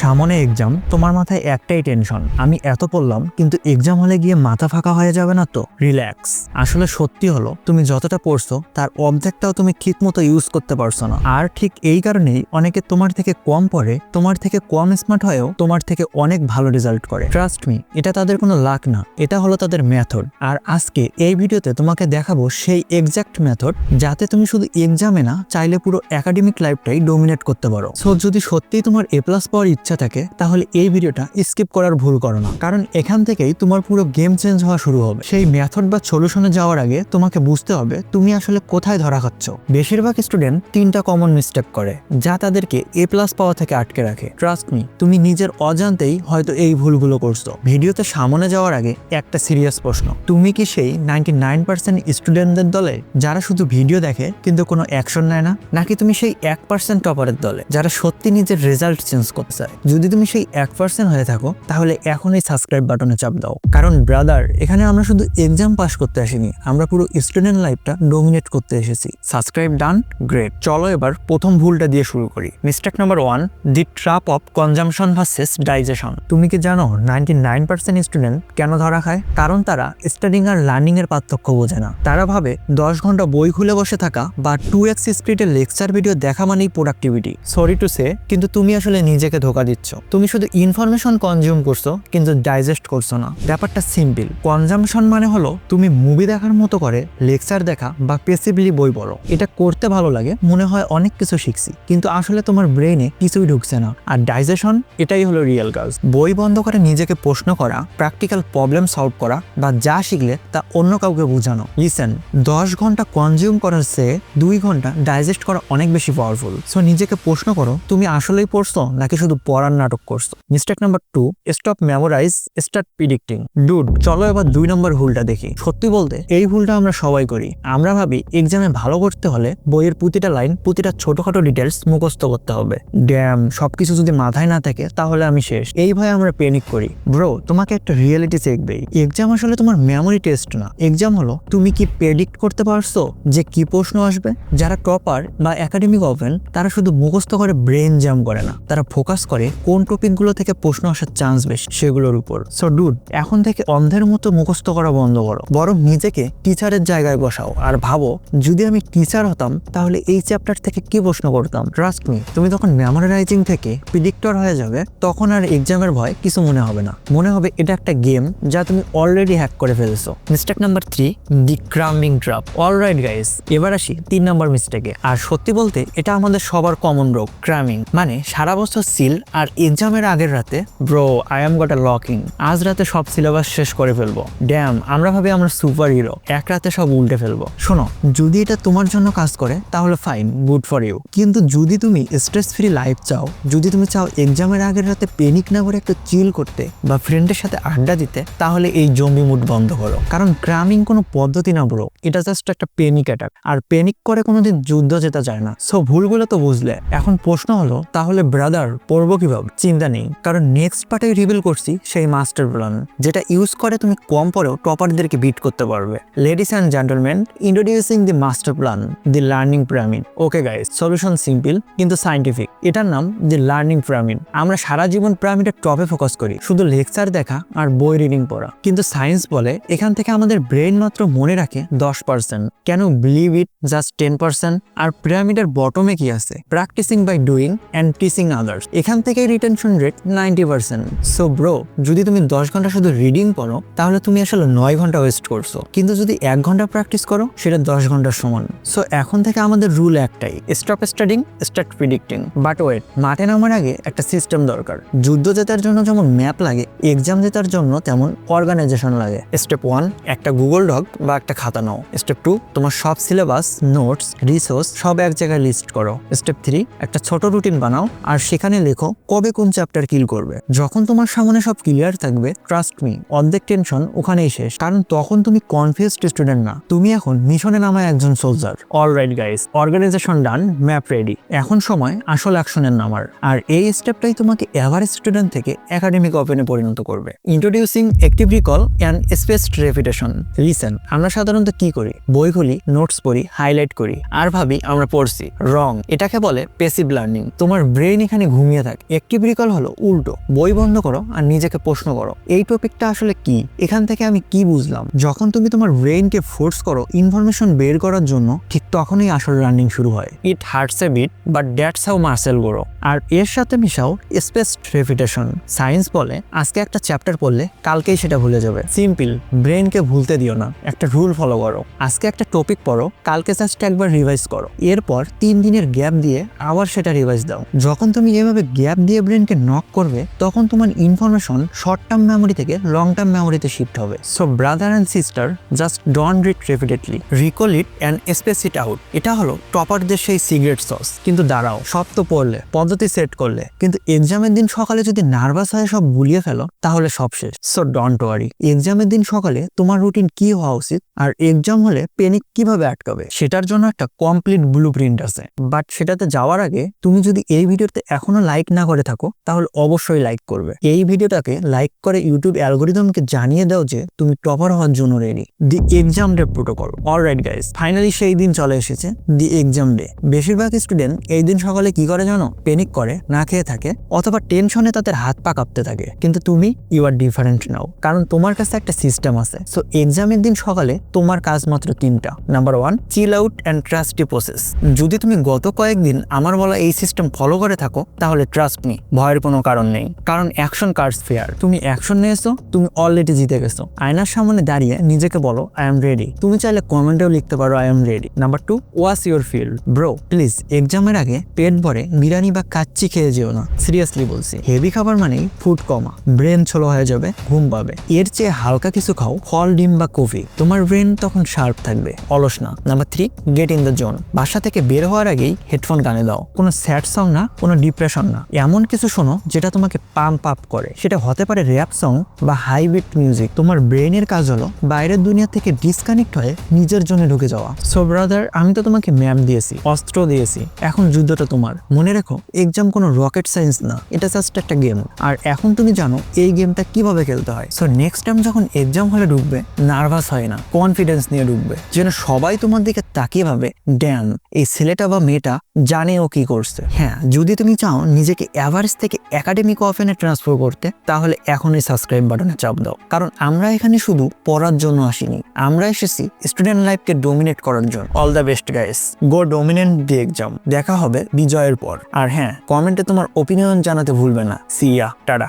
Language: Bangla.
সামনে এক্সাম তোমার মাথায় একটাই টেনশন আমি এত পড়লাম, কিন্তু এক্সাম হলে গিয়ে মাথা ফাঁকা হয়ে যাবে না তো? রিল্যাক্স আসলে সত্যি হলো, তুমি যতটা পড়ছো, তার অবজেক্টটাও তুমি ঠিক মতো ইউজ করতে পারছ না। আর ঠিক এই কারণেই অনেকে তোমার থেকে কম পড়ে, তোমার থেকে কম স্মার্ট হয়েও তোমার থেকে অনেক ভালো রেজাল্ট করে। ট্রাস্ট মি এটা তাদের কোনো লাক না, এটা হলো তাদের মেথড আর আজকে এই ভিডিওতে তোমাকে দেখাবো সেই এক্সাক্ট মেথড যাতে তুমি শুধু এক্সামে না, চাইলে পুরো একাডেমিক লাইফটাই ডোমিনেট করতে পারো। সো যদি সত্যিই তোমার এ প্লাস পাওয়ার থাকে, তাহলে এই ভিডিওটা স্কিপ করার ভুল করো না। কারণ এখান থেকেই তোমার পুরো গেম চেঞ্জ হওয়া শুরু হবে। সেই মেথড বা সলিউশনে যাওয়ার আগে তোমাকে বুঝতে হবে, তুমি আসলে কোথায় ধরা খাচ্ছ। বেশিরভাগ স্টুডেন্ট তিনটা কমন মিস্টেক করে, যা তাদেরকে এ প্লাস পাওয়া থেকে আটকে রাখে। ট্রাস্ট মি তুমি নিজের অজান্তেই হয়তো এই ভুলগুলো করছ। ভিডিওতে সামনে যাওয়ার আগে একটা সিরিয়াস প্রশ্ন, তুমি কি সেই নাইনটি নাইন পার্সেন্ট স্টুডেন্টদের দলে, যারা শুধু ভিডিও দেখে কিন্তু কোনো অ্যাকশন নেয় না? নাকি তুমি সেই এক পার্সেন্ট টপারের দলে, যারা সত্যি নিজের রেজাল্ট চেঞ্জ করতে চায়? যদি তুমি সেই এক পার্সেন্ট হয়ে থাকো, তাহলে এখন এই সাবস্ক্রাইব বাটনে চাপ দাও। কারণ ব্রাদার এখানে আমরা শুধু এক্সাম পাস করতে আসিনি, আমরা পুরো স্টুডেন্ট লাইফটা ডোমিনেট করতে এসেছি। সাবস্ক্রাইব ডান গ্রেট চলো এবার প্রথম ভুলটা দিয়ে শুরু করি। Mistake number one the trap of consumption versus digestion তুমি কি জানো নাইনটি নাইন পার্সেন্ট স্টুডেন্ট কেন ধরা খায়? কারণ তারা স্টাডিং আর লার্নিং এর পার্থক্য বোঝে না। তারা ভাবে দশ ঘণ্টা বই খুলে বসে থাকা বা টু এক্স স্পিডে লেকচার ভিডিও দেখা মানেই প্রোডাক্টিভিটি সরি টু সে কিন্তু তুমি আসলে নিজেকে ধোকা দিচ্ছ। তুমি শুধু ইনফরমেশন কনজিউম করছ, কিন্তু ডাইজেস্ট করছ না। ব্যাপারটা সিম্পল কনজামশন মানে হলো, তুমি মুভি দেখার মতো করে লেকচার দেখা বা পেসিভলি বই পড়ো। এটা করতে ভালো লাগে, মনে হয় অনেক কিছু শিখছি। কিন্তু আসলে তোমার ব্রেনে কিছুই ঢুকছে না। আর ডাইজেশন এটাই হলো রিয়েল কাজ। বই বন্ধ করে নিজেকে প্রশ্ন করা প্র্যাকটিক্যাল প্রবলেম সলভ করা বা যা শিখলে তা অন্য কাউকে বোঝানো। লিসেন দশ ঘণ্টা কনজিউম করার চেয়ে দুই ঘণ্টা ডাইজেস্ট করা অনেক বেশি পাওয়ারফুল সো নিজেকে প্রশ্ন করো, তুমি আসলেই পড়ছো নাকি শুধু পড়ার নাটক করছ। Mistake number two stop memorize start predicting dude চলো এবার দুই নম্বর ভুলটা দেখি। সত্যি বলতে, এই ভুলটা আমরা সবাই করি। আমরা ভাবি এক্সামে ভালো করতে হলে বইয়ের প্রতিটা লাইন প্রতিটা ছোটখাটো ডিটেলস মুখস্থ করতে হবে। ড্যাম সবকিছু যদি মাথায় না থাকে, তাহলে আমি শেষ। এই ভয়ে আমরা প্যানিক করি। ব্রো তোমাকে একটা রিয়েলিটি চেক দেই। এক্সাম আসলে তোমার মেমোরি টেস্ট না। এক্সাম হলো, তুমি কি প্রেডিক্ট করতে পারছ যে কি প্রশ্ন আসবে? যারা টপার বা একাডেমিক ওপেন তারা শুধু মুখস্থ করে ব্রেন জ্যাম করে না। তারা ফোকাস করে কোন টপিকগুলো থেকে প্রশ্ন আসার চান্স বেশি সেগুলোর উপর। সো ডুড এখন থেকে অন্ধের মতো মুখস্থ করা বন্ধ করো। বরং নিজেকে টিচারের জায়গায় বসাও। আর ভাবো, যদি আমি টিচার হতাম, তাহলে এই চ্যাপ্টার থেকে কি প্রশ্ন করতাম? ট্রাস্ট মি তুমি তখন মেমোরাইজিং থেকে প্রিডিক্টর হয়ে যাবে, তখন আর এক্সামের ভয় কিছু মনে হবে না। মনে হবে এটা একটা গেম যা তুমি অলরেডি হ্যাক করে ফেলেছো। Mistake number three the cramming drop all right guys এবার আসি তিন নম্বর মিস্টেকে আর সত্যি বলতে, এটা আমাদের সবার কমন রোগ ক্রামিং মানে সারা বছর সিল আর এক্সামের আগের রাতে, bro I am got locking আজ রাতে সব সিলেবাস শেষ করে ফেলব। ড্যাম আমরা ভাবি আমরা সুপার হিরো এক রাতে সব উল্টে ফেলব। শোনো, যদি এটা তোমার জন্য কাজ করে, তাহলে ফাইন গুড ফর ইউ কিন্তু যদি তুমি স্ট্রেস ফ্রি লাইফ চাও, যদি তুমি চাও এক্সামের আগের রাতে পেনিক না করে একটু চিল করতে বা ফ্রেন্ডের সাথে আড্ডা দিতে, তাহলে এই জম্বি মুড বন্ধ করো। কারণ ক্রামিং কোনো পদ্ধতি না ব্রো, এটা জাস্ট একটা পেনিক অ্যাটাক আর পেনিক করে কোনোদিন যুদ্ধ জেতা যায় না। সো ভুলগুলো তো বুঝলে। এখন প্রশ্ন হলো, তাহলে ব্রাদার পড়ব কীভাবে? চিন্তা নেই। কারণ নেক্সট পার্টে রিভিল করছি সেই মাস্টার প্ল্যান যেটা ইউজ করে তুমি কম পরেও টপারদেরকে বিট করতে পারবে। Ladies and gentleman introducing the master plan the learning pyramid okay guys solution simple কিন্তু সাইন্টিফিক এটার নাম দি লার্নিং পিরামিড আমরা সারা জীবন পিরামিডের টপে ফোকাস করি। শুধু লেকচার দেখা আর বই রিডিং পড়া। কিন্তু সায়েন্স বলে, এখান থেকে আমাদের ব্রেন মাত্র মনে রাখে দশ পার্সেন্ট কেন believe it just ten percent আর পিরামিডের বটমে কি আছে? Practicing by doing and teaching others এখান থেকে retention rate ninety percent so bro যদি তুমি দশ ঘণ্টা শুধু রিডিং পড়ো, তাহলে তুমি আসলে নয় ঘণ্টা ওয়েস্ট করছ। কিন্তু যদি এক ঘণ্টা প্র্যাকটিস করো, সেটা দশ ঘণ্টার সমান। সো এখন থেকে আমাদের রুল একটাই stop studying start predicting but wait মাঠে নামার আগে একটা সিস্টেম দরকার। যুদ্ধ জেতার জন্য যেমন ম্যাপ লাগে এক্সাম জেতার জন্য তেমন অর্গানাইজেশন লাগে। স্টেপ ওয়ান একটা গুগল ডক বা একটা খাতা নাও। স্টেপ টু তোমার সব সিলেবাস নোটস রিসোর্স সব এক জায়গায় লিস্ট করো। স্টেপ থ্রি একটা ছোট রুটিন বানাও। আর সেখানে লেখো কবে কোন চ্যাপ্টার কিল করবে? যখন তোমার সামনে সব ক্লিয়ার থাকবে ট্রাস্ট মি অর্ধেক টেনশন ওখানেই শেষ। কারণ তখন তুমি কনফিউজড স্টুডেন্ট না। তুমি এখন মিশনে নামায় একজন soldier all right guys organization done map ready এখন সময় আসল অ্যাকশনের নামার। আর এই স্টেপটাই তোমাকে এভারেজ স্টুডেন্ট থেকে একাডেমিক ওপেনে পরিণত করবে। Introducing active recall and space repetition listen আমরা সাধারণত কি করি? বই খুলি নোটস পড়ি হাইলাইট করি। আর ভাবি, আমরা পড়ছি। রং এটাকে বলে পেসিভ লার্নিং তোমার ব্রেন এখানে ঘুমিয়ে থাকে। একটিভ রিকল হলো উল্টো। বই বন্ধ করো আর নিজেকে প্রশ্ন করো, এই টপিকটা আসলে কি? এখান থেকে আমি কি বুঝলাম? যখন তুমি তোমার ব্রেইনকে ফোর্স করো ইনফরমেশন বের করার জন্য, ঠিক তখনই আসল রানিং শুরু হয়। It hurts a bit, but that's how muscle grow. আর এর সাথে মিশাও স্পেস রেপিটেশন সায়েন্স বলে, আজকে একটা চ্যাপ্টার পড়লে কালকেই সেটা ভুলে যাবে। সিম্পল ব্রেনকে ভুলতে দিও না, একটা রুল ফলো করো। আজকে একটা টপিক পড়ো, কালকে জাস্ট একবার রিভাইজ করো। এরপর তিন দিনের গ্যাপ দিয়ে আবার সেটা রিভাইজ দাও। যখন তুমি এভাবে গ্যাপ দিয়ে ব্রেনকে নক করবে, তখন তোমার ইনফরমেশন শর্ট টার্ম মেমোরি থেকে লং টার্ম মেমোরিতে শিফট হবে। So brother and sister just don't read repeatedly recall it and space it out এটা হলো টপারদের সেই সিগারেট সস কিন্তু দাঁড়াও, সব তো পড়লে, পদ্ধতি সেট করলে। কিন্তু এক্সামের দিন সকালে যদি নার্ভাস হয়ে সব গুলিয়ে ফেলো, তাহলে সব শেষ। সো ডন্ট ওয়ারি এক্সামের দিন সকালে তোমার রুটিন কি হওয়া উচিত? আর এক্সাম হলে পেনিক কীভাবে আটকাবে? সেটার জন্য একটা কমপ্লিট ব্লু প্রিন্ট আছে। বাট সেটাতে যাওয়ার আগে তুমি যদি এই ভিডিওতে এখনও লাইক না করে থাকো, তাহলে অবশ্যই লাইক করবে। এই ভিডিওটাকে লাইক করে ইউটিউব অ্যালগোরিদমকে জানিয়ে দাও যে তুমি টপার হওয়ার জন্য ready the exam day protocol all right guys finally সেই দিন চলে এসেছে দি এক্সাম ডে বেশিরভাগ স্টুডেন্ট এই দিন সকালে কি করে জানো? পেনিক করে, না খেয়ে থাকে, অথবা টেনশনে তাদের হাত পা কাঁপতে থাকে। কিন্তু তুমি ইউ আর ডিফারেন্ট নাও কারণ তোমার কাছে একটা সিস্টেম আছে। সো এক্সামের দিন সকালে তোমার কাজ মাত্র তিনটা। Number one chill out and trust the process যদি তুমি গত কয়েকদিন আমার বলা এই সিস্টেম ফলো করে থাকো, তাহলে ট্রাস্ট মি ভয়ের কোনো কারণ নেই। কারণ অ্যাকশন কার্ডস ফেয়ার তুমি অ্যাকশন নিয়েছো, তুমি অলরেডি জিতে গেছো। আয়নার সামনে দাঁড়িয়ে নিজেকে বলো আই এম রেডি তুমি চাইলে কমেন্টেও লিখতে পারো I am ready number two watch your fuel bro please এক্সামের আগে পেট ভরে বিরিয়ানি বা কাচ্চি খেয়ে যেও না। সিরিয়াসলি বলছি হেভি খাবার মানেই ফুড কমা ব্রেন ছোলো হয়ে যাবে, ঘুম পাবে। এর চেয়ে হালকা কিছু খাও, ফল, ডিম বা কফি। তোমার ব্রেন তখন শার্প থাকবে, অলস না। Number three get in the zone বাসা থেকে বের হওয়ার আগেই হেডফোন কানে দাও। কোনো স্যাড সং না, কোনো ডিপ্রেশন না। এমন কিছু শোনো যেটা তোমাকে পাম্প আপ করে। সেটা হতে পারে র্যাপ সং বা হাইবিট মিউজিক তোমার ব্রেনের কাজ হলো বাইরের দুনিয়া থেকে ডিসকানেক্ট হয়ে নিজের জন্য ঢুকে যাওয়া। সো ব্রাদার আমি তো তোমাকে ম্যাপ দিয়েছি, অস্ত্র দিয়েছি। এখন যুদ্ধটা তোমার। মনে রেখো এক্সাম কোনো রকেট সায়েন্স না। এটা জাস্ট একটা গেম আর এখন তুমি জানো এই গেমটা কীভাবে খেলতে হয়। সো নেক্সট টাইম যখন এক্সাম হলে ঢুকবে নার্ভাস হয় না। কনফিডেন্স নিয়ে ঢুকবে। যেন সবাই তোমার দিকে তাকিয়ে ভাবে ড্যান এই ছেলেটা বা মেয়েটা জানে ও কি করছে। হ্যাঁ যদি তুমি চাও নিজেকে অ্যাভারেজ থেকে একাডেমিক অফেনে ট্রান্সফার করতে, তাহলে এখনই সাবস্ক্রাইব বাটনে চাপ দাও। কারণ আমরা এখানে শুধু পড়ার জন্য আসিনি, আমরা এসেছি স্টুডেন্ট লাইফকে ডোমিনেট করার জন্য। All the best guys go dominant the exam দেখা হবে বিজয়ের পর। আর হ্যাঁ কমেন্টে তোমার ওপিনিয়ন জানাতে ভুলবে না। See ya tata.